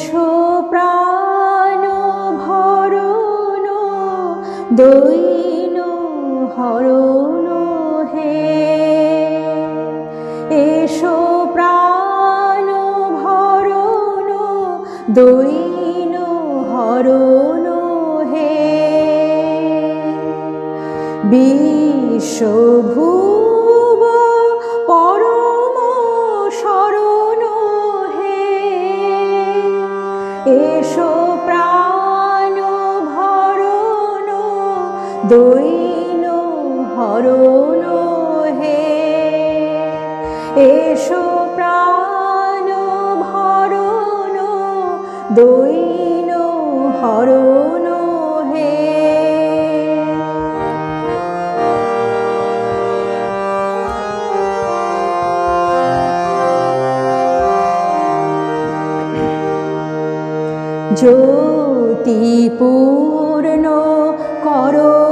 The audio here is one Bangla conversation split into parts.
এসো প্রাণ ভরণ দৈন হরণ হে। এসো প্রাণ ভরণ দৈন হরণ হে। বিশ্বভুব এসো প্রাণ ভরণ দৈন হরণ হে। এসো প্রাণ ভরণ দৈন হরণ জ্যোতিপূর্ণ করো।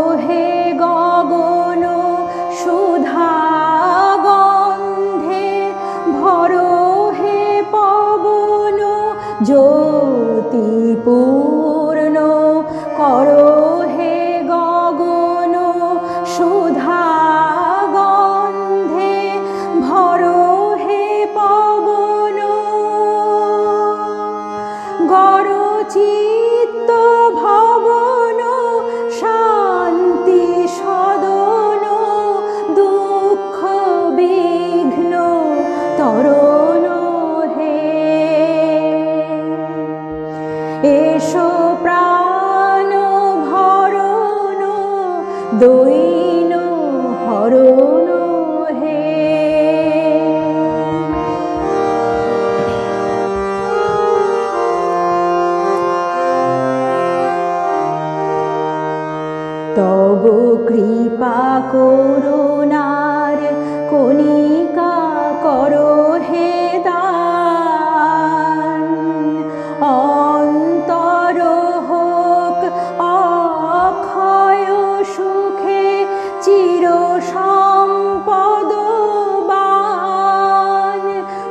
দৈন হরণ হে। তব কৃপা করুণার চির সম্পদবান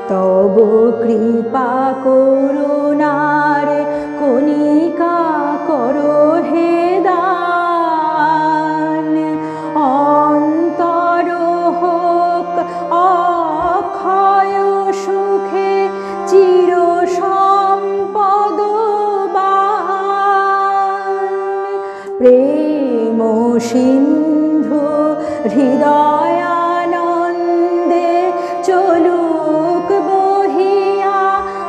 তব কৃপা করুণার কণিকা করো হে দান। অন্তর হোক অক্ষয় সুখে চির সম্পদবান প্রেম সিন্ধু হৃদয়ানন্দে চলুক বহিয়া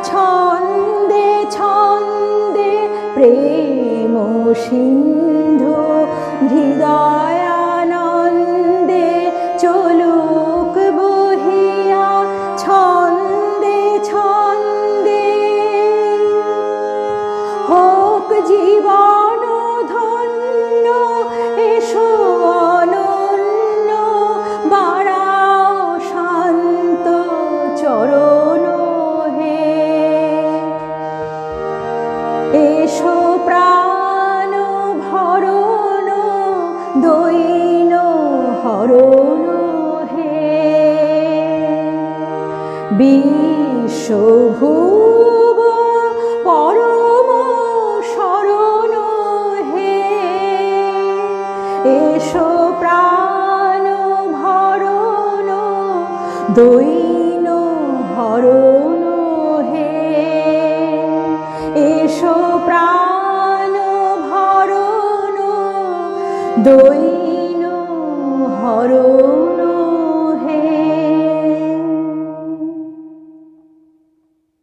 ছন্দে ছন্দে প্রেম সিন্ধু হৃদয়ানন্দে বিশ্বভুব পরম শরণ হে। এসো প্রাণ ভরণ, দৈন হরণ হে। এসো প্রাণ ভরণ, দৈন হরণ